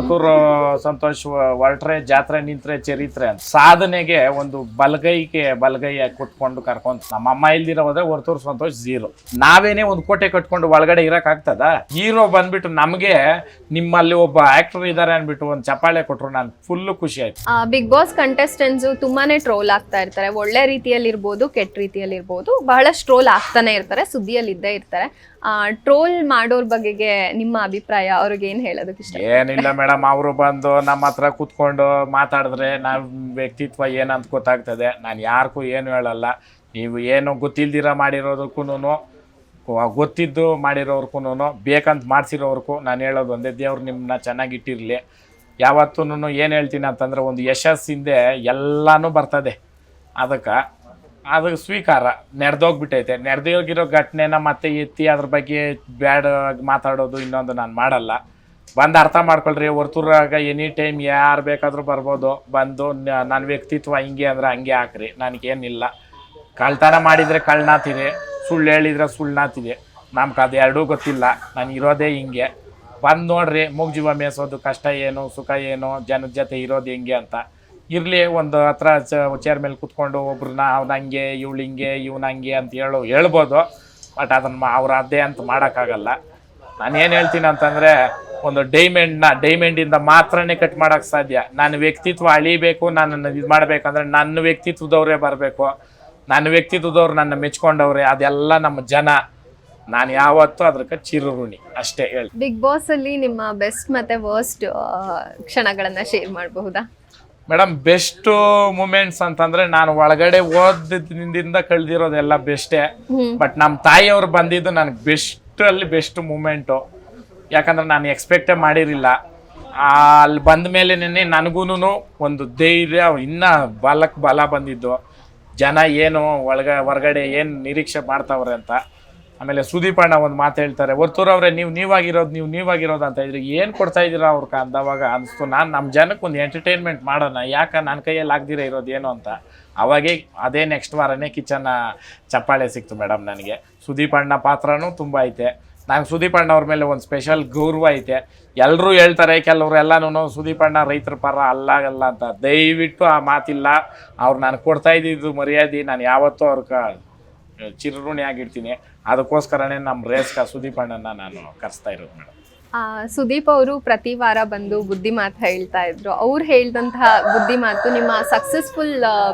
ವರ್ತೂರು ಸಂತೋಷ್ ಹೊರಟ್ರೆ ಜಾತ್ರೆ ನಿಂತ್ರೆ, ಚರಿತ್ರೆ ಅಂತ. ಸಾಧನೆಗೆ ಒಂದು ಬಲಗೈಗೆ ಬಲಗೈ ಕುತ್ಕೊಂಡು ಕರ್ಕೊಂತ. ನಮ್ಮ ಅಮ್ಮ ಇಲ್ದಿರೋ ಹೋದ್ರೆ ಹೊರತೂರು ಸಂತೋಷ್ ಜೀರೋ ನಾವೇನೇ ಒಂದು ಕೋಟೆ ಕಟ್ಕೊಂಡು ಒಳಗಡೆ ಇರಕ್ ಆಗ್ತದ? ಹೀರೋ ಬಂದ್ಬಿಟ್ಟು ನಮ್ಗೆ ನಿಮ್ಮಲ್ಲಿ ಒಬ್ಬ ಆಕ್ಟರ್ ಇದಾರೆ ಅನ್ಬಿಟ್ಟು ಒಂದು ಚಪಾಳೆ ಕೊಟ್ರು ನಾನು ಫುಲ್ ಖುಷಿ ಆಯ್ತು. ಬಿಗ್ ಬಾಸ್ ಕಂಟೆಸ್ಟೆಂಟ್ಸ್ ತುಂಬಾನೇ ಟ್ರೋಲ್ ಆಗ್ತಾ ಇರ್ತಾರೆ. ಒಳ್ಳೆ ರೀತಿಯಲ್ಲಿ ಇರ್ಬೋದು ಕೆಟ್ಟ ರೀತಿಯಲ್ಲಿ ಇರ್ಬೋದು ಬಹಳಷ್ಟು ಟ್ರೋಲ್ ಆಗ್ತಾನೆ ಇರ್ತಾರೆ ಸುದ್ದಿಯಲ್ಲಿ ಇದ್ದೇ ಇರ್ತಾರೆ. ಟ್ರೋಲ್ ಮಾಡೋರ್ ಬಗೆಗೆ ನಿಮ್ಮ ಅಭಿಪ್ರಾಯ, ಅವ್ರಿಗೆ ಏನ್ ಹೇಳೋದಕ್ಕೆ ಇಷ್ಟ? ಏನಿಲ್ಲ ಮೇಡಮ್, ಅವರು ಬಂದು ನಮ್ಮ ಹತ್ರ ಕೂತ್ಕೊಂಡು ಮಾತಾಡಿದ್ರೆ ನಮ್ಮ ವ್ಯಕ್ತಿತ್ವ ಏನಂತ ಗೊತ್ತಾಗ್ತದೆ. ನಾನು ಯಾರಿಗೂ ಏನು ಹೇಳಲ್ಲ. ನೀವು ಏನು ಗೊತ್ತಿಲ್ದಿರ ಮಾಡಿರೋದಕ್ಕೂ ಗೊತ್ತಿದ್ದು ಮಾಡಿರೋರ್ಗೂ ಬೇಕಂತ ಮಾಡಿಸಿರೋರ್ಗೂ ನಾನು ಹೇಳೋದು ಒಂದೇ, ದೇವ್ರು ನಿಮ್ಮನ್ನ ಚೆನ್ನಾಗಿಟ್ಟಿರಲಿ ಯಾವತ್ತೂ ಏನು ಹೇಳ್ತೀನಿ ಅಂತಂದ್ರೆ, ಒಂದು ಯಶಸ್ಸಿಂದೆ ಎಲ್ಲನೂ ಬರ್ತದೆ. ಅದಕ್ಕೆ ಅದಕ್ಕೆ ಸ್ವೀಕಾರ. ನಡೆದೋಗ್ಬಿಟ್ಟೈತೆ ನಡೆದೋಗಿರೋ ಘಟನೆನ ಮತ್ತೆ ಎತ್ತಿ ಅದ್ರ ಬಗ್ಗೆ ಬ್ಯಾಡ್ ಮಾತಾಡೋದು ಇನ್ನೊಂದು ನಾನು ಮಾಡಲ್ಲ. ಬಂದು ಅರ್ಥ ಮಾಡ್ಕೊಳ್ರಿ. ಹೊರ್ತೂರಾಗ ಎನಿ ಟೈಮ್ ಯಾರು ಬೇಕಾದರೂ ಬರ್ಬೋದು. ಬಂದು ನನ್ನ ವ್ಯಕ್ತಿತ್ವ ಹಿಂಗೆ ಅಂದ್ರೆ ಹಂಗೆ ಹಾಕ್ರಿ. ನನಗೇನಿಲ್ಲ. ಕಳ್ತನ ಮಾಡಿದರೆ ಕಳ್ನಾತಿದೆ. ಸುಳ್ಳು ಹೇಳಿದ್ರೆ ಸುಳ್ನಾತಿದೆ. ನಮ್ಗೆ ಅದು ಎರಡೂ ಗೊತ್ತಿಲ್ಲ. ನಾನು ಇರೋದೇ ಹಿಂಗೆ. ಬಂದು ನೋಡ್ರಿ. ಮೂಗ್ ಜೀವ ಮೇಯಿಸೋದು ಕಷ್ಟ ಏನು, ಸುಖ ಏನು, ಜನದ ಜೊತೆ ಇರೋದು ಹೆಂಗೆ ಅಂತ. ಇರಲಿ, ಒಂದು ಹತ್ರ ಚೇರ್ ಮೇಲೆ ಕುತ್ಕೊಂಡು ಒಬ್ರನ್ನ ಅವ್ನ ಹಂಗೆ, ಇವಳು ಹಿಂಗೆ, ಇವ್ನ ಹಂಗೆ ಅಂತ ಹೇಳು, ಹೇಳ್ಬೋದು. ಬಟ್ ಅದನ್ನು ಅವ್ರ ಅದೇ ಅಂತ ಮಾಡೋಕ್ಕಾಗಲ್ಲ. ನಾನು ಏನು ಹೇಳ್ತೀನಿ ಅಂತಂದರೆ, ಒಂದು ಡೈಮಂಡ್ನ ಡೈಮಂಡಿಂದ ಮಾತ್ರನೇ ಕಟ್ ಮಾಡೋಕ್ಕೆ ಸಾಧ್ಯ. ನನ್ನ ವ್ಯಕ್ತಿತ್ವ ಅಳಿಬೇಕು ನಾನು ಇದು ಮಾಡಬೇಕಂದ್ರೆ ನನ್ನ ವ್ಯಕ್ತಿತ್ವದವರೇ ಬರಬೇಕು. ನನ್ನ ವ್ಯಕ್ತಿತ್ವದವ್ರು ನನ್ನ ಮೆಚ್ಕೊಂಡವ್ರೆ, ಅದೆಲ್ಲ ನಮ್ಮ ಜನ. ನಾನು ಯಾವತ್ತೂ ಅದಕ್ಕೆ ಚಿರುಋಣಿ ಅಷ್ಟೇ ಹೇಳಿ ಬಿಗ್ ಬಾಸ್ ಅಲ್ಲಿ ನಿಮ್ಮ ಬೆಸ್ಟ್ ಮತ್ತೆ ವರ್ಸ್ಟ್ ಕ್ಷಣಗಳನ್ನ ಶೇರ್ ಮಾಡಬಹುದಾ? ಮೇಡಮ್ ಬೆಸ್ಟ್ ಮೂಮೆಂಟ್ಸ್ ಅಂತಂದ್ರೆ ನಾನು ಒಳಗಡೆ ಓದಿದ್ರಿಂದ ಕಳ್ದಿರೋದೆಲ್ಲ ಬೆಸ್ಟೇ ಬಟ್ ನಮ್ಮ ತಾಯಿಯವ್ರು ಬಂದಿದ್ದು ನನಗೆ ಬೆಸ್ಟ್ ಅಲ್ಲಿ ಬೆಸ್ಟ್ ಮೂಮೆಂಟು ಯಾಕಂದ್ರೆ ನಾನು ಎಕ್ಸ್ಪೆಕ್ಟೇ ಮಾಡಿರಲಿಲ್ಲ. ಅಲ್ಲಿ ಬಂದ ಮೇಲೆನೇ ನನಗೂನು ಒಂದು ಧೈರ್ಯ ಇನ್ನ ಬಲಕ್ಕೆ ಬಲ ಬಂದಿದ್ದು. ಜನ ಏನು ಒಳಗ ಹೊರಗಡೆ ಏನು ನಿರೀಕ್ಷೆ ಮಾಡ್ತಾವ್ರೆ ಅಂತ. ಆಮೇಲೆ ಸುದೀಪ್ ಅಣ್ಣ ಒಂದು ಮಾತು ಹೇಳ್ತಾರೆ ಹೊರ್ತೂರವ್ರೆ ನೀವು ನೀವಾಗಿರೋದು ನೀವು ನೀವಾಗಿರೋದು ಅಂತ ಇದ್ರಿ ಏನು ಕೊಡ್ತಾ ಇದ್ದೀರಾ ಅವ್ರಿಗೆ ಅಂದವಾಗ ಅನಿಸ್ತು, ನಾನು ನಮ್ಮ ಜನಕ್ಕೆ ಒಂದು ಎಂಟರ್ಟೈನ್ಮೆಂಟ್ ಮಾಡೋಣ, ಯಾಕೆ ನನ್ನ ಕೈಯಲ್ಲಿ ಆಗದಿರ ಇರೋದು ಏನು ಅಂತ? ಅವಾಗೇ ಅದೇ ನೆಕ್ಸ್ಟ್ ವಾರನೇ ಕಿಚನ್ನ ಚಪ್ಪಾಳೆ ಸಿಕ್ತು ಮೇಡಮ್ ನನಗೆ. ಸುದೀಪ್ ಅಣ್ಣ ಪಾತ್ರನೂ ತುಂಬ ಐತೆ. ನಂಗೆ ಸುದೀಪ್ ಅಣ್ಣ ಅವ್ರ ಮೇಲೆ ಒಂದು ಸ್ಪೆಷಲ್ ಗೌರವ ಐತೆ. ಎಲ್ಲರೂ ಹೇಳ್ತಾರೆ, ಕೆಲವರು ಎಲ್ಲನೂ ಸುದೀಪ್ ಅಣ್ಣ ರೈತರ ಪರ ಅಲ್ಲಾಗಲ್ಲ ಅಂತ. ದಯವಿಟ್ಟು ಆ ಮಾತಿಲ್ಲ. ಅವ್ರು ನಾನು ಕೊಡ್ತಾ ಇದ್ದಿದ್ದು ಮರ್ಯಾದೆ, ನಾನು ಯಾವತ್ತೂ ಅವ್ರಿಗೆ ಚಿರಋಣಿ ಆಗಿರ್ತೀನಿ. ಅದಕ್ಕೋಸ್ಕರನೇ ನಮ್ಮ ರೇಸ್ಕ ಸುದೀಪ್ ಅಣ್ಣನ ನಾನು ಕರೆಸ್ತಾ ಇರೋದು ಮೇಡಮ್ ಆ, ಸುದೀಪ್ ಅವರು ಪ್ರತಿ ವಾರ ಬಂದು ಬುದ್ಧಿ ಮಾತು ಹೇಳ್ತಾ ಇದ್ರು. ಅವ್ರು ಹೇಳಿದಂತಹ ಬುದ್ಧಿ ಮಾತು ನಿಮ್ಮ ಸಕ್ಸಸ್ಫುಲ್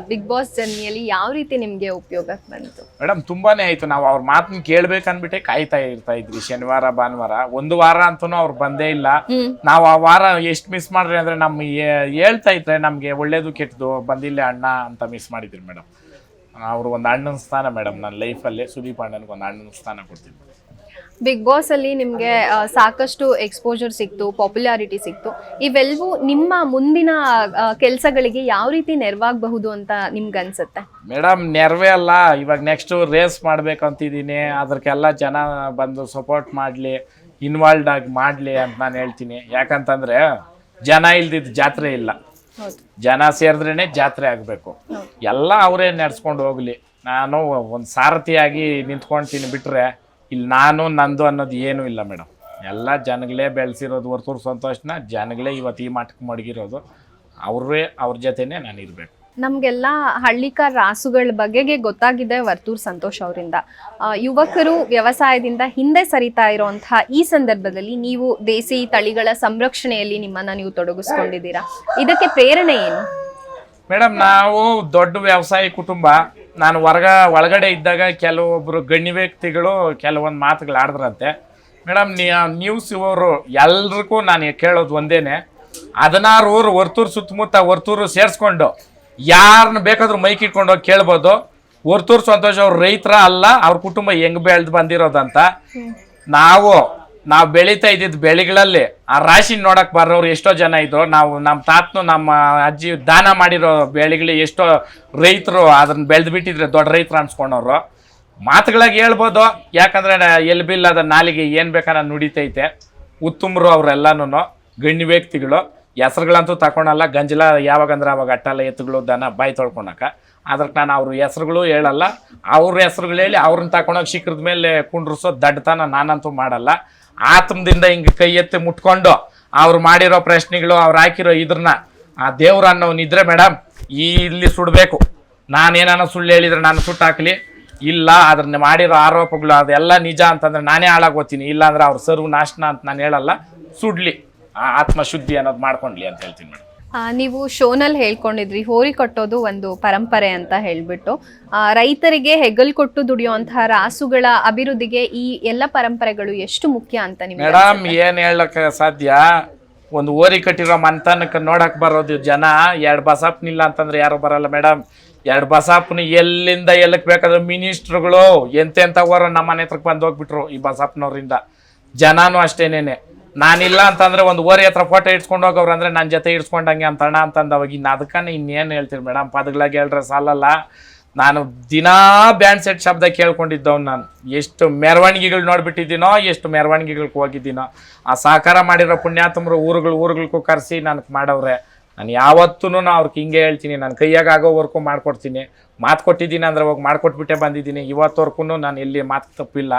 ಬಿಗ್ ಬಾಸ್ ಜರ್ನಿಯಲ್ಲಿ ಯಾವ ರೀತಿ ನಿಮ್ಗೆ ಉಪಯೋಗಕ್ಕೆ ಬಂತು? ಮೇಡಮ್ ತುಂಬಾನೇ ಆಯ್ತು. ನಾವು ಅವ್ರ ಮಾತನ್ನ ಕೇಳ್ಬೇಕನ್ಬಿಟ್ಟೆ ಕಾಯ್ತಾ ಇರ್ತಾ ಇದ್ವಿ. ಶನಿವಾರ ಭಾನುವಾರ. ಒಂದು ವಾರ ಅಂತೂ ಅವ್ರು ಬಂದೇ ಇಲ್ಲ. ನಾವು ಆ ವಾರ ಎಷ್ಟು ಮಿಸ್ ಮಾಡ್ರಿ ಅಂದ್ರೆ ನಮ್ ಹೇಳ್ತಾ ಇದ್ರೆ ನಮ್ಗೆ ಒಳ್ಳೇದು ಕೆಟ್ಟದು ಬಂದಿಲ್ಲ ಅಣ್ಣ ಅಂತ ಮಿಸ್ ಮಾಡಿದ್ರಿ ಮೇಡಮ್ ಅವ್ರು ಒಂದು ಅಣ್ಣನ ಸ್ಥಾನ ಮೇಡಮ್ ನನ್ನ ಲೈಫಲ್ಲಿ ಸುದೀಪ್ ಅಣ್ಣನಿಗೆ ಒಂದು ಅಣ್ಣನ ಸ್ಥಾನ ಕೊಡ್ತೀನಿ. ಬಿಗ್ ಬಾಸ್ ಅಲ್ಲಿ ನಿಮಗೆ ಸಾಕಷ್ಟು ಎಕ್ಸ್ಪೋಜರ್ ಸಿಕ್ತು ಪಾಪ್ಯುಲಾರಿಟಿ ಸಿಕ್ತು. ಇವೆಲ್ಲವೂ ನಿಮ್ಮ ಮುಂದಿನ ಕೆಲಸಗಳಿಗೆ ಯಾವ ರೀತಿ ನೆರವಾಗಬಹುದು ಅಂತ ನಿಮ್ಗೆ ಅನ್ಸುತ್ತೆ? ಮೇಡಮ್ ನೆರವೇ ಅಲ್ಲ ಇವಾಗ ನೆಕ್ಸ್ಟ್ ರೇಸ್ ಮಾಡ್ಬೇಕಂತಿದ್ದೀನಿ ಅದಕ್ಕೆಲ್ಲ ಜನ ಬಂದು ಸಪೋರ್ಟ್ ಮಾಡಲಿ ಇನ್ವಾಲ್ವ್ ಆಗಿ ಮಾಡಲಿ ಅಂತ ನಾನು ಹೇಳ್ತೀನಿ. ಯಾಕಂತಂದ್ರೆ ಜನ ಇಲ್ದಿದ್ದು ಜಾತ್ರೆ ಇಲ್ಲ. ಜನ ಸೇರಿದ್ರೇ ಜಾತ್ರೆ ಆಗಬೇಕು. ಎಲ್ಲ ಅವರೇ ನಡ್ಸ್ಕೊಂಡು ಹೋಗ್ಲಿ. ನಾನು ಒಂದು ಸಾರಥಿಯಾಗಿ ನಿಂತ್ಕೊಳ್ತೀನಿ ಬಿಟ್ರೆ ಇಲ್ಲಿ ನಾನು ನಂದು ಅನ್ನೋದು ಏನೂ ಇಲ್ಲ ಮೇಡಮ್. ಎಲ್ಲ ಜನಗಳೇ ಬೆಳೆಸಿರೋದು ಹೊರತು ಸಂತೋಷನ ಜನಗಳೇ ಇವತ್ತು ಈ ಮಟ್ಟಕ್ಕೆ ಮಡಗಿರೋದು. ಅವರೇ ಅವ್ರ ಜೊತೆನೇ ನಾನು ಇರಬೇಕು ನಮ್ಗೆಲ್ಲ ಹಳ್ಳಿಕಾರ್ ರಾಸುಗಳ ಬಗೆಗೆ ಗೊತ್ತಾಗಿದೆ ವರ್ತೂರ್ ಸಂತೋಷ್ ಅವರಿಂದ. ಯುವಕರು ವ್ಯವಸಾಯದಿಂದ ಹಿಂದೆ ಸರಿತಾ ಇರುವಂತಹ ಈ ಸಂದರ್ಭದಲ್ಲಿ ನೀವು ದೇಸಿ ತಳಿಗಳ ಸಂರಕ್ಷಣೆಯಲ್ಲಿ ನಿಮ್ಮನ್ನ ನೀವು ತೊಡಗಿಸ್ಕೊಂಡಿದ್ದೀರಾ? ಇದಕ್ಕೆ ಪ್ರೇರಣೆ ಏನು? ಮೇಡಮ್ ನಾವು ದೊಡ್ಡ ವ್ಯವಸಾಯ ಕುಟುಂಬ. ನಾನು ಹೊರಗ ಒಳಗಡೆ ಇದ್ದಾಗ ಕೆಲವೊಬ್ಬರು ಗಣ್ಯ ವ್ಯಕ್ತಿಗಳು ಕೆಲವೊಂದು ಮಾತುಗಳು ಆಡಿದ್ರಂತೆ. ಮೇಡಮ್ ನ್ಯೂಸ್ ಇವರು ಎಲ್ರಿಗೂ ನಾನು ಕೇಳೋದು ಒಂದೇನೆ. ಹದಿನಾರು ಊರು ವರ್ತೂರು ಸುತ್ತಮುತ್ತ ವರ್ತೂರು ಸೇರಿಸ್ಕೊಂಡು ಯಾರನ್ನ ಬೇಕಾದ್ರೂ ಮೈಕ್ ಇಟ್ಕೊಂಡು ಹೋಗಿ ಕೇಳ್ಬೋದು. ಹೊರ್ತೂರು ಸಂತೋಷ್ ಅವ್ರು ರೈತರ ಅಲ್ಲ, ಅವ್ರ ಕುಟುಂಬ ಹೆಂಗ್ ಬೆಳೆದು ಬಂದಿರೋದಂತ. ನಾವು ನಾವು ಬೆಳೀತಾ ಇದ್ದಿದ್ದ ಬೆಳೆಗಳಲ್ಲಿ ಆ ರಾಶಿ ನೋಡಕ್ ಬರೋರು ಎಷ್ಟೋ ಜನ ಇದ್ರು. ನಾವು ನಮ್ಮ ತಾತನು ನಮ್ಮ ಅಜ್ಜಿ ದಾನ ಮಾಡಿರೋ ಬೆಳೆಗಳು ಎಷ್ಟೋ ರೈತರು ಅದನ್ನ ಬೆಳೆದು ಬಿಟ್ಟಿದ್ರೆ ದೊಡ್ಡ ರೈತರು ಅನ್ಸ್ಕೊಂಡವ್ರು. ಮಾತುಗಳಾಗಿ ಹೇಳ್ಬೋದು. ಯಾಕಂದ್ರೆ ಎಲ್ಲಿ ಬಿಲ್ ಅದ ನಾಲಿಗೆ ಏನು ಬೇಕಾದ್ರೆ ನುಡಿತೈತೆ. ಉತ್ತಮರು ಅವರೆಲ್ಲನೂ ಗಣ್ಯ ವ್ಯಕ್ತಿಗಳು. ಹೆಸ್ರುಗಳಂತೂ ತಗೊಳಲ್ಲ ಗಂಜಲ ಯಾವಾಗಂದ್ರೆ ಅವಾಗ ಅಟ್ಟಲ್ಲ ಎತ್ತುಗಳು, ದನ ಬಾಯಿ ತೊಳ್ಕೊಳಕ. ಅದಕ್ಕೆ ನಾನು ಅವ್ರ ಹೆಸ್ರುಗಳು ಹೇಳಲ್ಲ, ಅವ್ರ ಹೆಸ್ರುಗಳು ಹೇಳಿ ಅವ್ರನ್ನ ತಗೊಂಡೋಗಿ ಶಿಖರದ ಮೇಲೆ ಕುಂಡ್ರಿಸೋ ದಡ್ಡತನ ನಾನಂತೂ ಮಾಡಲ್ಲ. ಆತ್ಮದಿಂದ ಹಿಂಗೆ ಕೈ ಎತ್ತಿ ಮುಟ್ಕೊಂಡು ಅವ್ರು ಮಾಡಿರೋ ಪ್ರಶ್ನೆಗಳು, ಅವ್ರು ಹಾಕಿರೋ ಇದ್ರನ್ನ, ಆ ದೇವ್ರ ಅನ್ನೋನಿದ್ರೆ ಮೇಡಮ್ ಈ ಇಲ್ಲಿ ಸುಡಬೇಕು. ನಾನೇನಾನ ಸುಳ್ಳು ಹೇಳಿದ್ರೆ ನಾನು ಸುಟ್ಟು ಹಾಕ್ಲಿ? ಇಲ್ಲ ಅದನ್ನ ಮಾಡಿರೋ ಆರೋಪಗಳು ಅದೆಲ್ಲ ನಿಜ ಅಂತಂದ್ರೆ ನಾನೇ ಹಾಳಾಗೋತೀನಿ ಇಲ್ಲಾಂದ್ರೆ ಅವ್ರ ಸರ್ವ್ ನಾಶನ ಅಂತ ನಾನು ಹೇಳಲ್ಲ. ಸುಡ್ಲಿ. ಆ ಆತ್ಮಶುದ್ಧಿ ಅನ್ನೋದು ಮಾಡ್ಕೊಂಡ್ಲಿ ಅಂತ ಹೇಳ್ತೀನಿ ಮೇಡಮ್. ಆ, ನೀವು ಶೋನಲ್ಲಿ ಹೇಳ್ಕೊಂಡಿದ್ರಿ ಹೋರಿ ಕಟ್ಟೋದು ಒಂದು ಪರಂಪರೆ ಅಂತ ಹೇಳ್ಬಿಟ್ಟು. ಆ, ರೈತರಿಗೆ ಹೆಗಲ್ ಕೊಟ್ಟು ದುಡಿಯುವಂತಹ ರಾಸುಗಳ ಅಭಿವೃದ್ಧಿಗೆ ಈ ಎಲ್ಲ ಪರಂಪರೆಗಳು ಎಷ್ಟು ಮುಖ್ಯ ಅಂತ ನಿಮಗೆ ಮೇಡಮ್ ಏನ್ ಹೇಳಕ್ ಸಾಧ್ಯ? ಒಂದು ಓರಿ ಕಟ್ಟಿರೋ ಮಂತನಕ್ಕೆ ನೋಡಕ್ ಬರೋದು ಜನ ಎರಡು ಇಲ್ಲ ಅಂತಂದ್ರೆ ಯಾರು ಬರಲ್ಲ ಮೇಡಮ್. ಎರಡು ಬಸಾಪ್ನ ಎಲ್ಲಿಂದ ಎಲ್ಲಕ್ ಬೇಕಾದ್ರೆ ಮಿನಿಸ್ಟ್ರುಗಳು ಎಂತೆಂತ ಹೋರ ನಮ್ಮ ಮನೆ ಹತ್ರಕ್ಕೆ ಬಂದು ಹೋಗ್ಬಿಟ್ರು ಈ ಬಸಪ್ನವ್ರಿಂದ ಜನನೂ ಅಷ್ಟೇನೇನೆ. ನಾನಿಲ್ಲ ಅಂತಂದ್ರೆ ಒಂದು ಓರಿ ಹತ್ರ ಫೋಟೋ ಇಡ್ಸ್ಕೊಂಡು ಹೋಗೋರು ಅಂದ್ರೆ ನನ್ನ ಜೊತೆ ಇಡ್ಸ್ಕೊಂಡಂಗೆ ಅಂತ ಅಣ್ಣ ಅಂತಂದ ಅವಾಗ ಇನ್ನು ಅದಕ್ಕನ್ನ ಇನ್ನೇನು ಹೇಳ್ತೀರಿ ಮೇಡಮ್ ಪದಗಳಾಗಿ ಹೇಳ್ರೆ ಸಾಲಲ್ಲ. ನಾನು ದಿನಾ ಬ್ಯಾಂಡ್ ಸೆಟ್ ಶಬ್ದ ಕೇಳ್ಕೊಂಡಿದ್ದವ್ ನಾನು. ಎಷ್ಟು ಮೆರವಣಿಗೆಗಳು ನೋಡ್ಬಿಟ್ಟಿದ್ದೀನೋ, ಎಷ್ಟು ಮೆರವಣಿಗೆಗಳಿಗೆ ಹೋಗಿದ್ದೀನೋ. ಆ ಸಹಕಾರ ಮಾಡಿರೋ ಪುಣ್ಯಾತಮರು ಊರುಗಳು ಊರುಗಳಿಗೂ ಕರೆಸಿ ನನಗೆ ಮಾಡವ್ರೆ. ನಾನು ಯಾವತ್ತೂ ಅವ್ರಿಗೆ ಹಿಂಗೆ ಹೇಳ್ತೀನಿ. ನಾನು ಕೈಯಾಗ ಆಗೋವರೆಗೂ ಮಾಡ್ಕೊಡ್ತೀನಿ. ಮಾತು ಕೊಟ್ಟಿದ್ದೀನಿ ಅಂದ್ರೆ ಹೋಗಿ ಮಾಡ್ಕೊಟ್ಬಿಟ್ಟೆ ಬಂದಿದ್ದೀನಿ. ಇವತ್ತವರೆಗೂ ನಾನು ಎಲ್ಲಿ ಮಾತು ತಪ್ಪಿಲ್ಲ.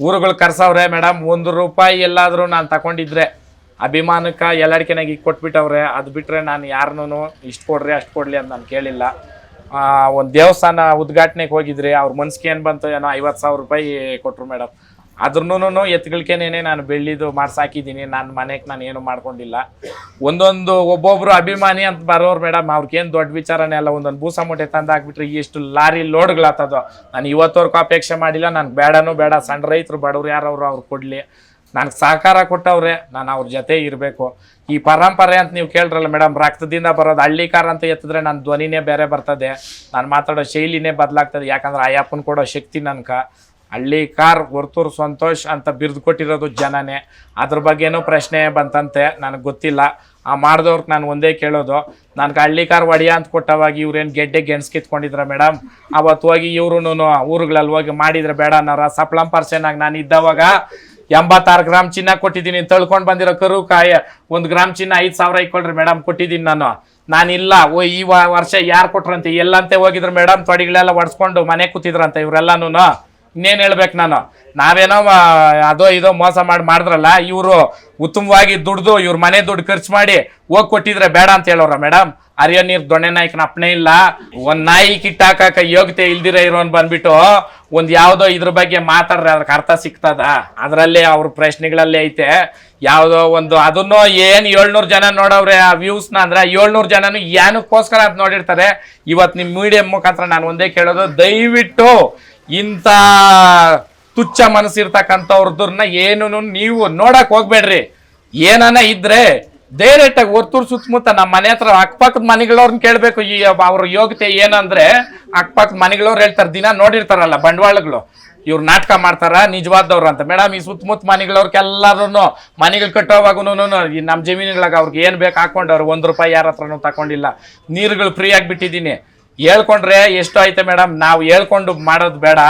ಊರುಗಳು ಕರ್ಸವ್ರೆ ಮೇಡಮ್ ಒಂದು ರೂಪಾಯಿ ಎಲ್ಲಾದರೂ ನಾನು ತಗೊಂಡಿದ್ರೆ, ಅಭಿಮಾನಕ್ಕೆ ಎಲ್ಲಡಿಕೆನಾಗ ಈಗ ಕೊಟ್ಬಿಟ್ಟವ್ರೆ, ಅದು ಬಿಟ್ಟರೆ ನಾನು ಯಾರನ್ನೂ ಇಷ್ಟು ಕೊಡ್ರಿ, ಅಷ್ಟು ಕೊಡಲಿ ಅಂತ ನಾನು ಕೇಳಿಲ್ಲ. ಒಂದು ದೇವಸ್ಥಾನ ಉದ್ಘಾಟನೆಗೆ ಹೋಗಿದ್ರಿ, ಅವ್ರ ಮನ್ಸಿಗೆ ಏನು ಬಂತು ಏನೋ ಐವತ್ತು ಸಾವಿರ ರೂಪಾಯಿ ಕೊಟ್ಟರು ಮೇಡಮ್ ಅದ್ರೂ ಎತ್ಗಳಿಕೆನೇ ನಾನು ಬೆಳ್ಳಿದು ಮಾಡ್ಸಾಕಿದ್ದೀನಿ ನನ್ನ ಮನೆಗೆ ನಾನು ಏನು ಮಾಡ್ಕೊಂಡಿಲ್ಲ. ಒಂದೊಂದು ಒಬ್ಬೊಬ್ರು ಅಭಿಮಾನಿ ಅಂತ ಬರೋರು ಮೇಡಮ್ ಅವ್ರಿಗೇನು ದೊಡ್ಡ ವಿಚಾರನೇ ಅಲ್ಲ. ಒಂದೊಂದು ಭೂಸ ಮೂಟೆ ತಂದು ಹಾಕ್ಬಿಟ್ರೆ ಇಷ್ಟು ಲಾರಿ ಲೋಡ್ಗಳಾಗ್ತದೋ ನಾನು ಇವತ್ತವರೆಗೂ ಅಪೇಕ್ಷೆ ಮಾಡಿಲ್ಲ. ನನಗೆ ಬೇಡನೂ ಬೇಡ ಸಣ್ಣ ರೈತರು ಬಡವ್ರು ಯಾರವರು ಅವ್ರು ಕೊಡಲಿ. ನನಗೆ ಸಹಕಾರ ಕೊಟ್ಟವ್ರೆ. ನಾನು ಅವ್ರ ಜೊತೆ ಇರಬೇಕು. ಈ ಪರಂಪರೆ ಅಂತ ನೀವು ಕೇಳ್ರಲ್ಲ ಮೇಡಮ್, ರಕ್ತದಿಂದ ಬರೋದು ಹಳ್ಳಿಕಾರ ಅಂತ ಎತ್ತಿದ್ರೆ ನನ್ನ ಧ್ವನಿನೇ ಬೇರೆ ಬರ್ತದೆ. ನಾನು ಮಾತಾಡೋ ಶೈಲಿನೇ ಬದಲಾಗ್ತದೆ. ಯಾಕಂದ್ರೆ ಅಯ್ಯಪ್ಪನ ಕೊಡೋ ಶಕ್ತಿ ನನ್ಕ. ಹಳ್ಳಿ ಕಾರ್ ವರ್ತೂರು ಸಂತೋಷ್ ಅಂತ ಬಿರ್ದು ಕೊಟ್ಟಿರೋದು ಜನನೇ. ಅದ್ರ ಬಗ್ಗೆನೂ ಪ್ರಶ್ನೆ ಬಂತಂತೆ, ನನಗೆ ಗೊತ್ತಿಲ್ಲ. ಆ ಮಾಡಿದವ್ರಿಗೆ ನಾನು ಒಂದೇ ಕೇಳೋದು, ನನಗೆ ಹಳ್ಳಿ ಕಾರ್ ಒಡೆಯ ಅಂತ ಕೊಟ್ಟವಾಗ ಇವ್ರೇನು ಗೆಡ್ಡೆ ಗೆಣಸ್ಕಿತ್ಕೊಂಡಿದ್ರ ಮೇಡಮ್ ಅವತ್ತು ಹೋಗಿ ಇವ್ರು ಊರುಗಳಲ್ಲಿ ಹೋಗಿ ಮಾಡಿದ್ರೆ ಬೇಡ ಅನ್ನೋರ ಸಪ್ಲಂ ಪರ್ಸೆನಾಗಿ ನಾನು ಇದ್ದವಾಗ ಎಂಬತ್ತಾರು ಗ್ರಾಮ್ ಚಿನ್ನ ಕೊಟ್ಟಿದ್ದೀನಿ ತಳ್ಕೊಂಡು ಬಂದಿರೋ ಕರು ಕಾಯ, ಒಂದು ಗ್ರಾಮ್ ಚಿನ್ನ ಐದು ಸಾವಿರ ಇಕ್ಕೊಳ್ರಿ ಮೇಡಮ್ ಕೊಟ್ಟಿದ್ದೀನಿ ನಾನು. ನಾನಿಲ್ಲ ಓ, ಈ ವರ್ಷ ಯಾರು ಕೊಟ್ರಂತೆ? ಎಲ್ಲಂತೆ ಹೋಗಿದ್ರು ಮೇಡಮ್ ತೊಡಿಗಳೆಲ್ಲ ಒಡ್ಸ್ಕೊಂಡು ಮನೆ ಕೂತಿದ್ರಂತೆ ಇವರೆಲ್ಲನೂ ಇನ್ನೇನು ಹೇಳ್ಬೇಕು ನಾನು? ನಾವೇನೋ ಅದೋ ಇದೋ ಮೋಸ ಮಾಡಿ ಮಾಡಿದ್ರಲ್ಲ, ಇವರು ಉತ್ತಮವಾಗಿ ದುಡ್ದು ಇವ್ರ ಮನೆ ದುಡ್ಡು ಖರ್ಚು ಮಾಡಿ ಹೋಗಿ ಕೊಟ್ಟಿದ್ರೆ ಬೇಡ ಅಂತ ಹೇಳೋರ ಮೇಡಮ್? ಅರಿಯೋ ನೀರು ದೊಣ್ಣೆ ನಾಯ್ಕನ ಅಪ್ಪನೇ ಇಲ್ಲ. ಒಂದು ನಾಯಿ ಕಿಟ್ಟಾಕ ಯೋಗ್ಯತೆ ಇಲ್ದಿರ ಇರೋನ್ ಬಂದ್ಬಿಟ್ಟು ಒಂದು ಯಾವುದೋ ಇದ್ರ ಬಗ್ಗೆ ಮಾತಾಡ್ರೆ ಅದಕ್ಕೆ ಅರ್ಥ ಸಿಗ್ತದ? ಅದರಲ್ಲೇ ಅವ್ರ ಪ್ರಶ್ನೆಗಳಲ್ಲಿ ಐತೆ. ಯಾವುದೋ ಒಂದು ಅದನ್ನು ಏನು ಏಳ್ನೂರು ಜನ ನೋಡವ್ರೆ ಆ ವ್ಯೂಸ್ನ ಅಂದ್ರೆ ಏಳ್ನೂರು ಜನನು ಏನಕ್ಕೋಸ್ಕರ ಅದು ನೋಡಿರ್ತಾರೆ. ಇವತ್ತು ನಿಮ್ಮ ಮೀಡಿಯಂ ಮುಖಾಂತರ ನಾನು ಒಂದೇ ಕೇಳೋದು, ದಯವಿಟ್ಟು ಇಂಥ ತುಚ್ಛ ಮನಸ್ಸಿರ್ತಕ್ಕಂಥವ್ರದನ್ನ ಏನು ನೀವು ನೋಡಕ್ ಹೋಗ್ಬೇಡ್ರಿ. ಏನಾನ ಇದ್ರೆ ಡೈರೆಕ್ಟ್ ಆಗಿ ಒತ್ತೂರ್ ಸುತ್ತಮುತ್ತ ನಮ್ಮ ಮನೆ ಹತ್ರ ಅಕ್ಕಪಕ್ಕದ ಮನೆಗಳವ್ರನ್ನ ಕೇಳಬೇಕು. ಈ ಅವ್ರ ಯೋಗ್ಯತೆ ಏನಂದ್ರೆ ಅಕ್ಕಪಕ್ಕದ ಮನೆಗಳವ್ರು ಹೇಳ್ತಾರೆ, ದಿನ ನೋಡಿರ್ತಾರಲ್ಲ ಬಂಡವಾಳಗಳು. ಇವ್ರು ನಾಟಕ ಮಾಡ್ತಾರ, ನಿಜವಾದವ್ರು ಅಂತ. ಮೇಡಮ್, ಈ ಸುತ್ತಮುತ್ತ ಮನೆಗಳವ್ರಿಗೆಲ್ಲರೂ ಮನೆಗಳು ಕಟ್ಟೋವಾಗೂ ನಮ್ಮ ಜಮೀನುಗಳಾಗ ಅವ್ರಿಗೆ ಏನು ಬೇಕು ಹಾಕೊಂಡವ್ರು. ಒಂದು ರೂಪಾಯಿ ಯಾರ ಹತ್ರನೂ ತಗೊಂಡಿಲ್ಲ ನೀರುಗಳು ಫ್ರೀ ಆಗಿಬಿಟ್ಟಿದ್ದೀನಿ ಹೇಳ್ಕೊಂಡ್ರೆ ಎಷ್ಟು ಐತೆ ಮೇಡಮ್. ನಾವು ಹೇಳ್ಕೊಂಡು ಮಾಡೋದು ಬೇಡ.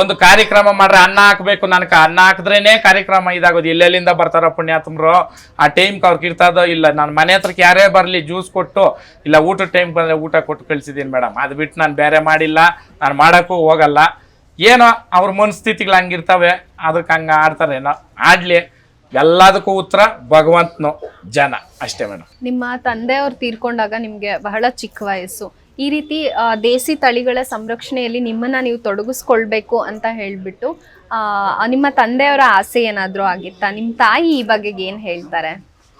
ಒಂದು ಕಾರ್ಯಕ್ರಮ ಮಾಡ್ರೆ ಅನ್ನ ಹಾಕ್ಬೇಕು ನನಗೆ ಅನ್ನ ಹಾಕಿದ್ರೇನೆ ಕಾರ್ಯಕ್ರಮ ಇದಾಗೋದು. ಎಲ್ಲೆಲ್ಲಿಂದ ಬರ್ತಾರ ಪುಣ್ಯಾತ್ಮರು. ಆ ಟೈಮ್ಗೆ ಅವ್ರಿಗೆ ಇರ್ತದೋ ಇಲ್ಲ. ನನ್ನ ಮನೆ ಹತ್ರಕ್ಕೆ ಯಾರೇ ಬರಲಿ ಜ್ಯೂಸ್ ಕೊಟ್ಟು, ಇಲ್ಲ ಊಟದ ಟೈಮ್ ಬಂದರೆ ಊಟ ಕೊಟ್ಟು ಕಳಿಸಿದ್ದೀನಿ ಮೇಡಮ್. ಅದು ಬಿಟ್ಟು ನಾನು ಬೇರೆ ಮಾಡಿಲ್ಲ. ನಾನು ಮಾಡೋಕ್ಕೂ ಹೋಗಲ್ಲ. ಏನೋ ಅವ್ರ ಮನಸ್ಥಿತಿಗಳು ಹಂಗಿರ್ತವೆ. ಅದಕ್ಕೆ ಹಂಗೆ ಆಡ್ತಾರೇನೋ ಆಡಲಿ. ಎಲ್ಲದಕ್ಕೂ ಉತ್ತರ ಭಗವಂತನು ಜನ. ಅಷ್ಟೇ ಮೇಡಮ್. ನಿಮ್ಮ ತಂದೆಯವ್ರು ತೀರ್ಕೊಂಡಾಗ ನಿಮಗೆ ಬಹಳ ಚಿಕ್ಕ ವಯಸ್ಸು. ಈ ರೀತಿ ದೇಸಿ ತಳಿಗಳ ಸಂರಕ್ಷಣೆಯಲ್ಲಿ ನಿಮ್ಮನ್ನ ನೀವು ತೊಡಗಿಸ್ಕೊಳ್ಬೇಕು ಅಂತ ಹೇಳ್ಬಿಟ್ಟು ನಿಮ್ಮ ತಂದೆಯವರ ಆಸೆ ಏನಾದ್ರೂ ಆಗಿತ್ತಾ? ನಿಮ್ಮ ತಾಯಿ ಈ ಬಗ್ಗೆ ಏನು ಹೇಳ್ತಾರೆ?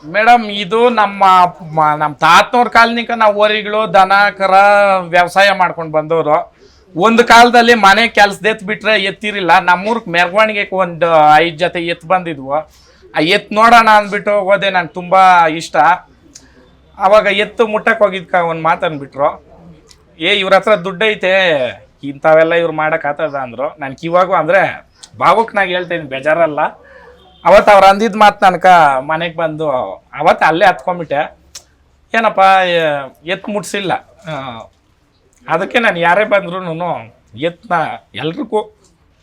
ಮೇಡಮ್, ಇದು ನಮ್ಮ ನಮ್ಮ ತಾತನವ್ರ ಕಾಲನಿಕ ನಾವು ಓರಿಗಳು ದನ ಕರ ವ್ಯವಸಾಯ ಮಾಡ್ಕೊಂಡು ಬಂದವರು. ಒಂದು ಕಾಲದಲ್ಲಿ ಮನೆ ಕೆಲ್ಸದೆತ್ ಬಿಟ್ರೆ ಎತ್ತಿರಿಲ್ಲ. ನಮ್ಮೂರ್ಗೆ ಮೆರವಣಿಗೆಗೆ ಒಂದು ಐದು ಜೊತೆ ಎತ್ತು ಬಂದಿದ್ವು. ಆ ಎತ್ತು ನೋಡೋಣ ಅಂದ್ಬಿಟ್ಟು ಹೋಗೋದೆ ನಂಗೆ ತುಂಬ ಇಷ್ಟ. ಅವಾಗ ಎತ್ತು ಮುಟ್ಟಕ್ಕೆ ಹೋಗಿದ್ಕ ಒಂದು ಮಾತನ್ಬಿಟ್ರು ಏ, ಇವ್ರ ಹತ್ರ ದುಡ್ಡೈತೆ ಇಂಥವೆಲ್ಲ ಇವ್ರು ಮಾಡೋಕ್ಕಾಗ್ತದ ಅಂದರು. ನನ್ಗೆ ಇವಾಗೂ ಅಂದರೆ ಭಾವುಕ್ನಾಗ ಹೇಳ್ತೀನಿ, ಬೇಜಾರಲ್ಲ. ಅವತ್ತು ಅವ್ರು ಅಂದಿದ್ದ ಮಾತು ನನ್ಕ ಮನೆಗೆ ಬಂದು ಅವತ್ತು ಅಲ್ಲೇ ಹತ್ಕೊಂಬಿಟ್ಟೆ. ಏನಪ್ಪ ಎತ್ತು ಮುಟ್ಸಿಲ್ಲ. ಅದಕ್ಕೆ ನಾನು ಯಾರೇ ಬಂದ್ರು ಎತ್ನ ಎಲ್ರಿಗೂ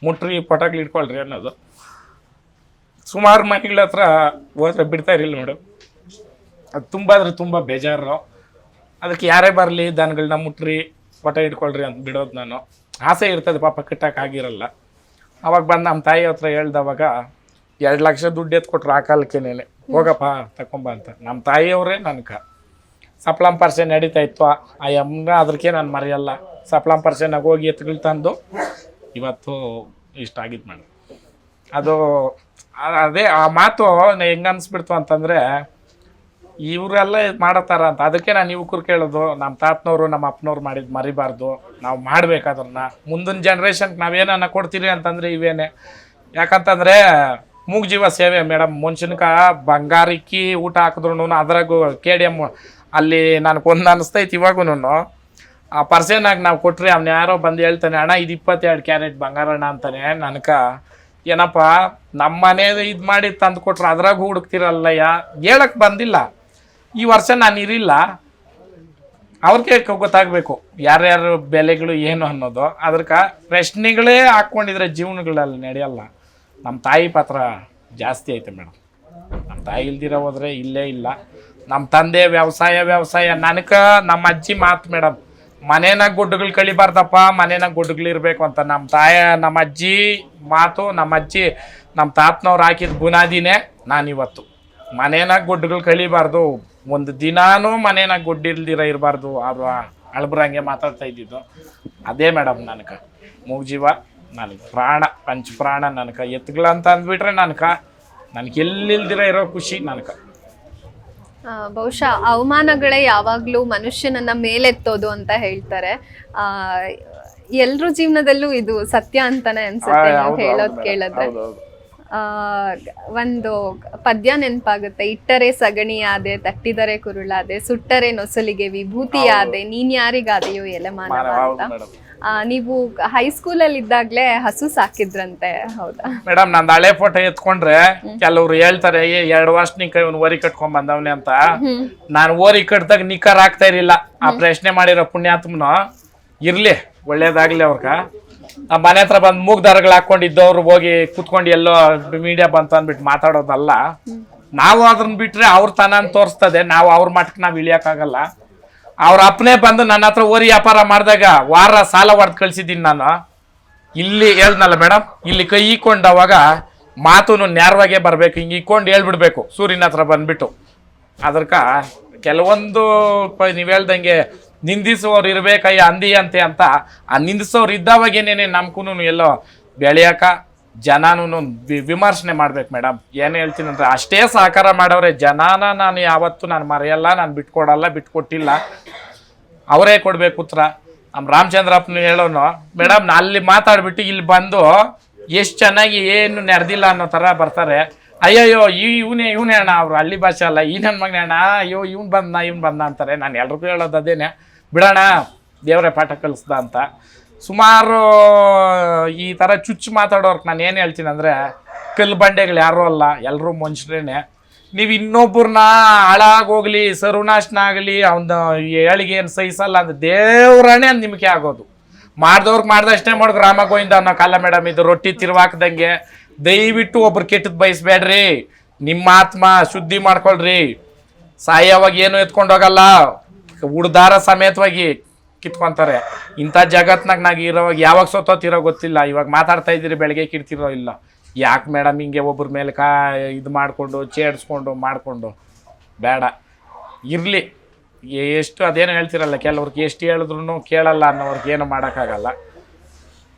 ಮುಟ್ರಿ, ಪಟಾಕ್ಲಿ ಇಟ್ಕೊಳ್ರಿ ಅನ್ನೋದು. ಸುಮಾರು ಮನೆಗಳ ಹತ್ರ ಹೋದ್ರೆ ಬಿಡ್ತಾ ಇರಲಿಲ್ಲ ಮೇಡಮ್ ಅದು ತುಂಬ ಅಂದ್ರೆ ತುಂಬ ಬೇಜಾರು. ಅದಕ್ಕೆ ಯಾರೇ ಬರಲಿ ದನಗಳನ್ನ ಮುಟ್ರಿ ಫೋಟೋ ಇಟ್ಕೊಳ್ರಿ ಅಂತ ಬಿಡೋದು ನಾನು. ಆಸೆ ಇರ್ತದೆ ಪಾಪ ಆಗಿರಲ್ಲ. ಅವಾಗ ಬಂದು ನಮ್ಮ ತಾಯಿ ಹತ್ರ ಹೇಳ್ದವಾಗ, ಎರಡು ಲಕ್ಷ ದುಡ್ಡು ಎತ್ಕೊಟ್ರು ಆ ನೆನೆ. ಹೋಗಪ್ಪ, ತಕೊಂಬ ಅಂತ. ನಮ್ಮ ತಾಯಿಯವರೇ ನನಕ. ಸಪ್ಲಂ ಪರ್ಸೆ ನಡೀತಾ ಇತ್ತು. ಆ ಯಮ್ನ ಅದಕ್ಕೆ ನಾನು ಮರೆಯಲ್ಲ. ಸಪ್ಲಂ ಪರ್ಸೆನಾಗ ಹೋಗಿ ಎತ್ಗಳು ತಂದು ಇವತ್ತು ಇಷ್ಟ ಆಗಿದ್ದು ಮಾಡಿ. ಅದು, ಅದೇ ಆ ಮಾತು ಹೆಂಗೆ ಅನ್ಸ್ಬಿಡ್ತು ಅಂತಂದರೆ ಇವರೆಲ್ಲ ಮಾಡತ್ತಾರ ಅಂತ. ಅದಕ್ಕೆ ನಾನು ಯುವಕರು ಕೇಳೋದು ನಮ್ಮ ತಾತನವರು ನಮ್ಮ ಅಪ್ಪನವ್ರು ಮಾಡಿದ್ದು ಮರಿಬಾರ್ದು. ನಾವು ಮಾಡ್ಬೇಕಾದ್ರನ್ನ ಮುಂದಿನ ಜನ್ರೇಷನ್ಗೆ ನಾವೇನನ್ನ ಕೊಡ್ತೀರಿ ಅಂತಂದ್ರೆ ಇವೇನೆ. ಯಾಕಂತಂದ್ರೆ ಮೂಗ್ ಜೀವ ಸೇವೆ ಮೇಡಮ್ ಮನುಷ್ಯನ್ಕ ಬಂಗಾರಿಕ್ಕಿ ಊಟ ಹಾಕಿದ್ರು ಅದ್ರಾಗೂ ಕೆ ಡಿ ಎಂ ಅಲ್ಲಿ ಒಂದು ಅನಿಸ್ತೈತಿ ಇವಾಗೂ ಆ ಪರ್ಸೆನಾಗ ನಾವು ಕೊಟ್ರಿ ಅವ್ನು ಯಾರೋ ಬಂದು ಹೇಳ್ತಾನೆ, ಅಣ್ಣ, ಇದು ಇಪ್ಪತ್ತೆರಡು ಕ್ಯಾರೆಟ್ ಬಂಗಾರ ಅಣ್ಣ ಅಂತಾನೆ. ನನಕ, ಏನಪ್ಪ ನಮ್ಮ ಮನೆ ಇದು ಮಾಡಿ ತಂದು ಕೊಟ್ರೆ ಅದ್ರಾಗ ಹುಡುಕ್ತಿರಲ್ಲಯ್ಯ? ಹೇಳಕ್ ಬಂದಿಲ್ಲ. ಈ ವರ್ಷ ನಾನು ಇರಿಲ್ಲ. ಅವ್ರಿಗೆ ಗೊತ್ತಾಗಬೇಕು ಯಾರ್ಯಾರು ಬೆಲೆಗಳು ಏನು ಅನ್ನೋದು. ಅದಕ್ಕೆ ಪ್ರಶ್ನೆಗಳೇ ಹಾಕ್ಕೊಂಡಿದ್ರೆ ಜೀವನಗಳಲ್ಲಿ ನಡೆಯಲ್ಲ. ನಮ್ಮ ತಾಯಿ ಪಾತ್ರ ಜಾಸ್ತಿ ಐತೆ ಮೇಡಮ್ ನಮ್ಮ ತಾಯಿ ಇಲ್ದಿರ ಹೋದರೆ ಇಲ್ಲೇ ಇಲ್ಲ. ನಮ್ಮ ತಂದೆ ವ್ಯವಸಾಯ ವ್ಯವಸಾಯ. ನನಕ ನಮ್ಮ ಅಜ್ಜಿ ಮಾತು ಮೇಡಮ್ ಮನೇನಾಗ ಗುಡ್ಡಗಳು ಕಳಿಬಾರ್ದಪ್ಪ ಮನೇನಾಗ ಗುಡ್ಡಗಳು ಇರಬೇಕು ಅಂತ. ನಮ್ಮ ತಾಯ ನಮ್ಮ ಅಜ್ಜಿ ಮಾತು ನಮ್ಮ ಅಜ್ಜಿ ನಮ್ಮ ತಾತನವ್ರು ಹಾಕಿದ ಬುನಾದಿನೇ ನಾನಿವತ್ತು ಮನೇನಾಗ ಗುಡ್ಡಗಳು ಕಳಿಬಾರ್ದು ಒಂದು ದಿನಾನೂ ಮನೇನಾಗ ಗುಡ್ಡ ಇಲ್ದಿರ ಇರಬಾರ್ದು ಅವ್ರು ಅಳ್ಬ್ರಂಗೆ ಮಾತಾಡ್ತಾ ಇದ್ದಿದ್ದು. ಅದೇ ಮೇಡಮ್ ನನಗೆ ಮೂಗ್ಜೀವ ನನಗೆ ಪ್ರಾಣ ಪಂಚ ಪ್ರಾಣ ನನಗೆ ಎತ್ತುಗಳ ಅಂತ ಅಂದ್ಬಿಟ್ರೆ ನನಕ. ನನಗೆ ಎಲ್ಲಿಲ್ದಿರ ಇರೋ ಖುಷಿ ನನಗೆ ಬಹುಶಃ ಅವಮಾನಗಳೇ ಯಾವಾಗ್ಲೂ ಮನುಷ್ಯನನ್ನ ಮೇಲೆತ್ತೋದು ಅಂತ ಹೇಳ್ತಾರೆ. ಎಲ್ರ ಜೀವನದಲ್ಲೂ ಇದು ಸತ್ಯ ಅಂತಾನೆ ಅನ್ಸುತ್ತೆ ನೀವು ಹೇಳೋದ್ ಕೇಳಿದ್ರೆ. ಒಂದು ಪದ್ಯ ನೆನಪಾಗುತ್ತೆ. ಇಟ್ಟರೆ ಸಗಣಿಯಾದೆ ತಟ್ಟಿದರೆ ಕುರುಳಾದೆ ಸುಟ್ಟರೆ ನೊಸಲಿಗೆ ವಿಭೂತಿಯಾದೆ ನೀನ್ ಯಾರಿಗಾದೆಯೋ ಎಲೆ ಮಾನವ ಅಂತ. ಹೈಸ್ಕೂಲ್ ನೀವು ಹೈಸ್ಕೂಲಲ್ಲಿ ಇದ್ದಾಗ್ಲೇ ಹಸು ಸಾಕಿದ್ರಂತೆ. ಹೌದಾ? ಮೇಡಮ್ ನಂದು ಹಳೆ ಫೋಟೋ ಎತ್ಕೊಂಡ್ರೆ ಕೆಲವ್ರು ಹೇಳ್ತಾರೆ ಎರಡು ವರ್ಷ ನೀ ಕೈ ಒಂದು ಓರಿ ಕಟ್ಕೊಂಡ್ ಬಂದವನೆ ಅಂತ. ನಾನು ಓರಿ ಕಟ್ದಾಗ ನಿಖರ್ ಆಗ್ತಾ ಇರಲಿಲ್ಲ. ಆ ಪ್ರಶ್ನೆ ಮಾಡಿರೋ ಪುಣ್ಯಾತ್ಮನು ಇರ್ಲಿ ಒಳ್ಳೇದಾಗ್ಲಿ ಅವ್ರಗ. ಆ ಮನೆ ಹತ್ರ ಬಂದು ಮೂಗ್ದಾರಗಳು ಹಾಕೊಂಡಿದ್ದವ್ರು ಹೋಗಿ ಕುತ್ಕೊಂಡು ಎಲ್ಲೋ ಮೀಡಿಯಾ ಬಂತು ಅಂದ್ಬಿಟ್ಟು ಮಾತಾಡೋದಲ್ಲ. ನಾವು ಅದನ್ನ ಬಿಟ್ರೆ ಅವ್ರ ತನ ತೋರಿಸ್ತದೆ. ನಾವು ಅವ್ರ ಮಟ್ಟಕ್ಕೆ ನಾವು ಇಳಿಯಕ್ಕಾಗಲ್ಲ. ಅವ್ರ ಅಪ್ಪನೇ ಬಂದು ನನ್ನ ಹತ್ರ ಓರಿ ವ್ಯಾಪಾರ ಮಾಡಿದಾಗ ವಾರ ಸಾಲ ಹೊಡೆದು ಕಳ್ಸಿದ್ದೀನಿ ನಾನು. ಇಲ್ಲಿ ಹೇಳ್ದಲ್ಲ ಮೇಡಮ್ ಇಲ್ಲಿ ಕೈ ಇಕ್ಕೊಂಡವಾಗ ಮಾತು ನೇರವಾಗೇ ಬರಬೇಕು. ಹಿಂಗೆ ಇಕ್ಕೊಂಡು ಹೇಳ್ಬಿಡ್ಬೇಕು. ಸೂರ್ಯನ ಹತ್ರ ಬಂದ್ಬಿಟ್ಟು. ಅದಕ್ಕ ಕೆಲವೊಂದು ನೀವ್ ಹೇಳ್ದಂಗೆ ನಿಂದಿಸುವವ್ರು ಇರ್ಬೇಕಯ್ಯ ಅಂದಿ ಅಂತೆ. ಅಂತ ಆ ನಿಂದಿಸೋರು ಇದ್ದಾವಾಗೇನೇನೆ ನಮ್ಗೂ ಎಲ್ಲೋ ಬೆಳೆಯಕ ವಿ ವಿಮರ್ಶನೆ ಮಾಡ್ಬೇಕು ಮೇಡಮ್. ಏನು ಹೇಳ್ತೀನಿ ಅಂದ್ರೆ ಅಷ್ಟೇ ಸಹಕಾರ ಮಾಡೋರೆ ಜನಾನ ನಾನು ಯಾವತ್ತೂ ನಾನು ಮರೆಯಲ್ಲ, ನಾನು ಬಿಟ್ಕೊಡಲ್ಲ, ಬಿಟ್ಕೊಟ್ಟಿಲ್ಲ. ಅವರೇ ಕೊಡ್ಬೇಕು ಉತ್ತರ. ನಮ್ಮ ರಾಮಚಂದ್ರಪ್ಪನ ಹೇಳೋನು, ಮೇಡಮ್, ಅಲ್ಲಿ ಮಾತಾಡ್ಬಿಟ್ಟು ಇಲ್ಲಿ ಬಂದು ಎಷ್ಟು ಚೆನ್ನಾಗಿ ಏನು ನೆರೆದಿಲ್ಲ ಅನ್ನೋ ಥರ ಬರ್ತಾರೆ. ಅಯ್ಯಯ್ಯೋ, ಈ ಇವನೇ ಇವನೇ ಅಣ್ಣ ಅವ್ರು, ಹಳ್ಳಿ ಭಾಷೆ ಅಲ್ಲ, ಈ ನನ್ನ ಮಗನೇ ಅಣ್ಣ, ಅಯ್ಯೋ, ಇವ್ನು ಬಂದ ಇವ್ನು ಬಂದ ಅಂತಾರೆ. ನಾನು ಎಲ್ರಿಗೂ ಹೇಳೋದು ಅದೇನೆ. ಬಿಡೋಣ, ದೇವರೇ ಪಾಠ ಕಲಿಸ್ದ ಅಂತ. ಸುಮಾರು ಈ ಥರ ಚುಚ್ಚು ಮಾತಾಡೋರ್ಗೆ ನಾನು ಏನು ಹೇಳ್ತೀನಿ ಅಂದರೆ, ಕಲ್ಲು ಬಂಡೆಗಳು ಯಾರೂ ಅಲ್ಲ ಎಲ್ಲರೂ ಮನುಷ್ಯರೇನೆ. ನೀವು ಇನ್ನೊಬ್ಬರನ್ನ ಹಾಳಾಗೋಗ್ಲಿ, ಸರ್ವನಾಶನ ಆಗಲಿ, ಅವನ ಏಳಿಗೆ ಏನು ಸಹಿಸಲ್ಲ ಅಂದ್ರೆ ದೇವ್ರನೇ ನಿಮಗೆ ಆಗೋದು. ಮಾಡ್ದವ್ರಿಗೆ ಮಾಡಿದಷ್ಟೇ ಮಾಡೋದು ರಾಮ ಗೋವಿಂದ ಅನ್ನೋ ಕಾಲ ಮೇಡಮ್ ಇದು ರೊಟ್ಟಿ ತಿರುವಾಕ್ದಂಗೆ. ದಯವಿಟ್ಟು ಒಬ್ರು ಕೆಟ್ಟದ್ದು ಬಯಸ್ಬೇಡ್ರಿ. ನಿಮ್ಮ ಆತ್ಮ ಶುದ್ಧಿ ಮಾಡ್ಕೊಳ್ರಿ. ಸಾಯೋವಾಗ ಏನು ಎತ್ಕೊಂಡು ಹೋಗಲ್ಲ. ಉಡ್ದಾರ ಸಮೇತವಾಗಿ ಕಿತ್ಕೊಂತಾರೆ. ಇಂಥ ಜಗತ್ನಾಗ ನಾಗ ಇರೋವಾಗ ಯಾವಾಗ ಸೋತೋತಿರೋ ಗೊತ್ತಿಲ್ಲ. ಇವಾಗ ಮಾತಾಡ್ತಾ ಇದ್ದೀರಿ ಬೆಳಗ್ಗೆ ಕಿಡ್ತಿರೋ ಇಲ್ಲ. ಯಾಕೆ ಮೇಡಮ್ ಹಿಂಗೆ ಒಬ್ಬರ ಮೇಲೆ ಕಾ ಇದು ಮಾಡಿಕೊಂಡು ಚೇಡ್ಸ್ಕೊಂಡು ಮಾಡಿಕೊಂಡು? ಬೇಡ. ಇರಲಿ. ಎಷ್ಟು ಅದೇನು ಹೇಳ್ತಿರಲ್ಲ ಕೆಲವ್ರಿಗೆ ಎಷ್ಟು ಹೇಳಿದ್ರು ಕೇಳಲ್ಲ ಅನ್ನೋರ್ಗೆ ಏನು ಮಾಡೋಕ್ಕಾಗಲ್ಲ.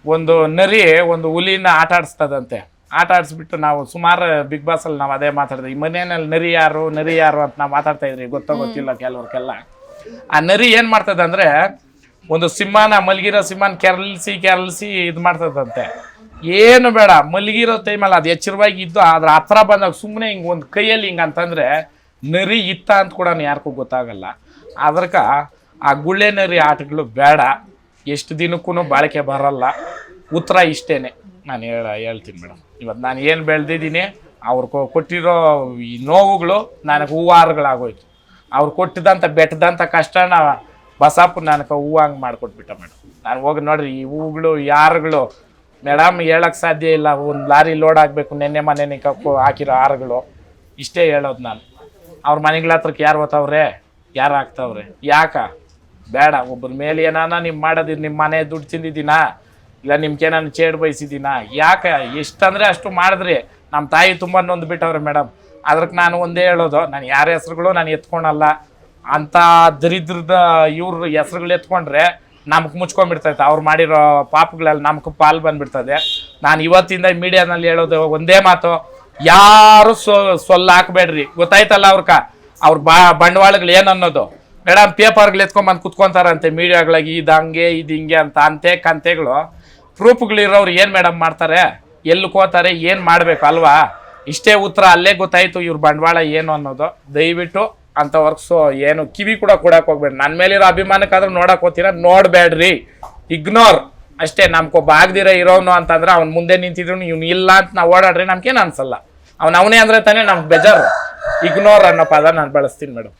ಒಂದು ನರಿ ಒಂದು ಹುಲಿನ ಆಟ ಆಡಿಸ್ತದಂತೆ. ಆಟ ಆಡಿಸ್ಬಿಟ್ಟು ನಾವು ಸುಮಾರು ಬಿಗ್ ಬಾಸಲ್ಲಿ ನಾವು ಅದೇ ಮಾತಾಡಿದ್ವಿ ಈ ಮನೆಯಲ್ಲಿ ನರಿ ಯಾರು ನರಿ ಯಾರು ಅಂತ ನಾವು ಮಾತಾಡ್ತಾ ಇದ್ರಿ ಗೊತ್ತೋ ಗೊತ್ತಿಲ್ಲ ಕೆಲವ್ರಿಗೆಲ್ಲ. ಆ ನರಿ ಏನು ಮಾಡ್ತದೆ ಅಂದರೆ ಒಂದು ಸಿಂಹನ ಮಲಗಿರೋ ಸಿಂಹನ ಕೆರಳಿಸಿ ಕೆರಳಿಸಿ ಇದು ಮಾಡ್ತದಂತೆ. ಏನು ಬೇಡ, ಮಲಗಿರೋ ಟೈಮಲ್ಲಿ ಅದು ಎಚ್ಚರವಾಗಿ ಇದ್ದು ಆದ್ರೆ ಹತ್ರ ಬಂದಾಗ ಸುಮ್ಮನೆ ಹಿಂಗೆ ಒಂದು ಕೈಯಲ್ಲಿ ಹಿಂಗೆ ಅಂತಂದರೆ ನರಿ ಇತ್ತ ಅಂತ ಕೂಡ ಯಾರಿಗೂ ಗೊತ್ತಾಗಲ್ಲ. ಅದಕ್ಕ ಆ ಗುಳ್ಳೆ ನರಿ ಆಟಗಳು ಬೇಡ. ಎಷ್ಟು ದಿನಕ್ಕೂ ಬಾಳಿಕೆ ಬರಲ್ಲ. ಉತ್ತರ ಇಷ್ಟೇನೆ. ನಾನು ಹೇಳ, ಹೇಳ್ತೀನಿ ಮೇಡಮ್ ಇವತ್ತು ನಾನು ಏನು ಬೆಳೆದಿದ್ದೀನಿ, ಅವ್ರು ಕೊಟ್ಟಿರೋ ಈ ನೋವುಗಳು ನನಗೆ ಹೂವಾರಗಳಾಗೋಯ್ತು. ಅವ್ರು ಕೊಟ್ಟಿದ್ದಂಥ ಬೆಟ್ಟದಂಥ ಕಷ್ಟನ ಬಸಾಪು ನನಗೆ ಹೂವು ಹಂಗೆ ಮಾಡಿಕೊಟ್ಬಿಟ್ಟ ಮೇಡಮ್ ನಾನು ಹೋಗಿ ನೋಡ್ರಿ, ಈ ಹೂಗಳು, ಯಾರುಗಳು ಮೇಡಮ್ ಹೇಳಕ್ಕೆ ಸಾಧ್ಯ ಇಲ್ಲ, ಒಂದು ಲಾರಿ ಲೋಡ್ ಆಗಬೇಕು, ನೆನ್ನೆ ಮನೆ ಕಪ್ಪು ಹಾಕಿರೋ ಆರುಗಳು ಇಷ್ಟೇ ಹೇಳೋದು ನಾನು. ಅವ್ರ ಮನೆಗಳ ಹತ್ರಕ್ಕೆ ಯಾರು ಓದ್ತಾವ್ರೆ ಯಾರು ಹಾಕ್ತಾವ್ರೆ? ಯಾಕ? ಬೇಡ ಒಬ್ಬರ ಮೇಲೆ ಏನಾನ ನೀವು ಮಾಡೋದು ನಿಮ್ಮ ಮನೆ ದುಡ್ಡು ತಿಂದಿದ್ದೀನಾ? ಇಲ್ಲ ನಿಮ್ಗೆ ನಾನು ಚೇಡ್ ಬಯಸಿದ್ದೀನಾ ಯಾಕೆ? ಎಷ್ಟಂದರೆ ಅಷ್ಟು ಮಾಡಿದ್ರಿ. ನಮ್ಮ ತಾಯಿ ತುಂಬ ನೊಂದು ಬಿಟ್ಟವ್ರೆ ಮೇಡಮ್ ಅದಕ್ಕೆ ನಾನು ಒಂದೇ ಹೇಳೋದು, ನಾನು ಯಾರ ಹೆಸ್ರುಗಳು ನಾನು ಎತ್ಕೊಳಲ್ಲ ಅಂತ ದರಿದ್ರದ ಇವ್ರ ಹೆಸ್ರುಗಳು ಎತ್ಕೊಂಡ್ರೆ ನಮ್ಗೆ ಮುಚ್ಕೊಂಡ್ಬಿಡ್ತೈತೆ. ಅವ್ರು ಮಾಡಿರೋ ಪಾಪಗಳಲ್ಲಿ ನಮ್ಗೆ ಪಾಲು ಬಂದ್ಬಿಡ್ತದೆ. ನಾನು ಇವತ್ತಿಂದ ಮೀಡಿಯಾದಲ್ಲಿ ಹೇಳೋದು ಒಂದೇ ಮಾತು, ಯಾರು ಸೊ, ಸೊಲ್ಲ ಹಾಕ್ಬೇಡ್ರಿ. ಗೊತ್ತಾಯ್ತಲ್ಲ ಅವ್ರಕ? ಅವ್ರ ಬಾ, ಬಂಡವಾಳಗಳು ಏನು ಅನ್ನೋದು? ಮೇಡಮ್ ಪೇಪರ್ಗಳು ಎತ್ಕೊಂಬಂದು ಕುತ್ಕೊತಾರಂತೆ ಮೀಡಿಯಾಗಳಾಗಿ, ಇದು ಹಂಗೆ, ಇದು ಹಿಂಗೆ ಅಂತ. ಅಂತೆ, ಕಂತೆಗಳು, ಪ್ರೂಫ್ಗಳಿರೋರು ಏನು ಮೇಡಮ್ ಮಾಡ್ತಾರೆ? ಎಲ್ಲಿ ಕೋತಾರೆ? ಏನು ಮಾಡಬೇಕು, ಅಲ್ವಾ? ಇಷ್ಟೇ ಉತ್ತರ ಅಲ್ಲೇ ಗೊತ್ತಾಯ್ತು ಇವ್ರ ಬಂಡವಾಳ ಏನು ಅನ್ನೋದು. ದಯವಿಟ್ಟು ಅಂತ ವರ್ಕ್ಸು ಏನು ಕಿವಿ ಕೂಡ ಕೊಡಕ್ಕೆ ಹೋಗ್ಬೇಡಿ. ನನ್ನ ಮೇಲಿರೋ ಅಭಿಮಾನಕ್ಕಾದ್ರೂ ನೋಡಕ್ ಹೋಗ್ತೀರ? ನೋಡಬೇಡ್ರಿ. ಇಗ್ನೋರ್ ಅಷ್ಟೇ ನಮ್ಗೊಬ್ಬ ಆಗದಿರ ಇರೋನು ಅಂತಂದ್ರೆ ಅವ್ನು ಮುಂದೆ ನಿಂತಿದ್ರು, ಇವ್ನು ಇಲ್ಲ ಅಂತ ನಾವು ಓಡಾಡ್ರಿ ನಮ್ಗೇನು ಅನ್ಸಲ್ಲ. ಅವ್ನು ಅವನೇ ಅಂದ್ರೆ ತಾನೇ ನಮ್ಗೆ ಬೇಜಾರು. ಇಗ್ನೋರ್ ಅನ್ನೋ ಪದ ನಾನು ಬಳಸ್ತೀನಿ ಮೇಡಮ್